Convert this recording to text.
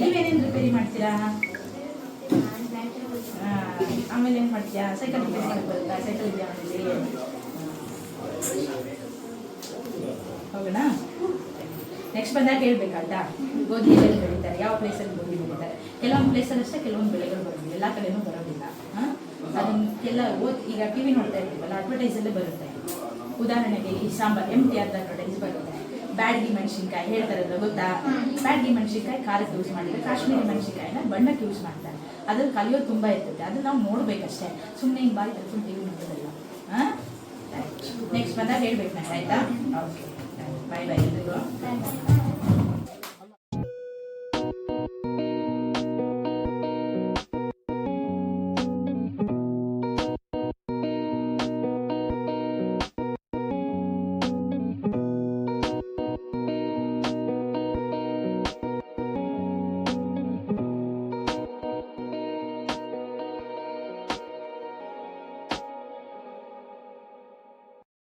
ನೀವೇನೇನು repair ಮಾಡ್ತೀರಾ? ಆಮೇಲೆ ಏನು ಮಾಡ್ತೀಯಾ? ಸೈಕಲ್ ರಿಪೇರಿ ಮಾಡಕ್ಕೆ ಬರುತ್ತಾ ಸೈಕಲ್ ಇದೆಯಾ ಮನೇಲಿ ನೆಕ್ಸ್ಟ್ ಬಂದಾಗ ಹೇಳ್ಬೇಕಾಯ್ತಾ? ಗೋಧಿ ಬೆಳೆ ಬೆಳೀತಾರೆ. ಯಾವ ಪ್ಲೇಸಲ್ಲಿ ಗೋಧಿ ಬೆಳೀತಾರೆ? ಕೆಲವೊಂದು ಪ್ಲೇಸಲ್ಲಿ ಅಷ್ಟೇ, ಕೆಲವೊಂದು ಬೆಳೆಗಳು ಬರೋದಿಲ್ಲ. ಎಲ್ಲ ಕಡೆನೂ ಬರೋದಿಲ್ಲ. ಹಾಂ ಅದನ್ನೆಲ್ಲ ಓದ್ ಈಗ ಟಿ ವಿ ನೋಡ್ತಾ ಇರ್ತೀವಲ್ಲ ಅಡ್ವರ್ಟೈಸಲ್ಲೇ ಬರುತ್ತೆ. ಉದಾಹರಣೆಗೆ ಈ ಸಾಂಬಾರ್ ಎಂ ಟಿ ಅಡ್ವರ್ಟೈಸ್ ಬರುತ್ತೆ ಬ್ಯಾಡ್ಗಿ ಮೆಣಸಿನ್ಕಾಯಿ ಹೇಳ್ತಾರಲ್ಲ ಗೊತ್ತಾ? ಬ್ಯಾಡ್ಗಿ ಮೆಣಸಿನ್ಕಾಯಿ ಖಾರಕ್ಕೆ ಯೂಸ್ ಮಾಡಿದ್ರೆ ಕಾಶ್ಮೀರಿ ಮೆಣಸಿನ್ಕಾಯಿನ ಬಣ್ಣಕ್ಕೆ ಯೂಸ್ ಮಾಡ್ತಾರೆ. ಅದ್ರಲ್ಲಿ ಕಲಿಯೋದು ತುಂಬ ಇರ್ತದೆ ಅದನ್ನ ನಾವು ನೋಡ್ಬೇಕಷ್ಟೇ. ಸುಮ್ಮನೆ ಹಿಂಗೆ ಬಾಯಿ ತರ್ಕೊಂಡು ಟಿ ವಿ ನೋಡೋದಲ್ಲ ನೆಕ್ಸ್ಟ್ ಬಂದಾಗ ಹೇಳ್ಬೇಕು ನಂಗೆ ಆಯ್ತಾ? Okay bye bye bye.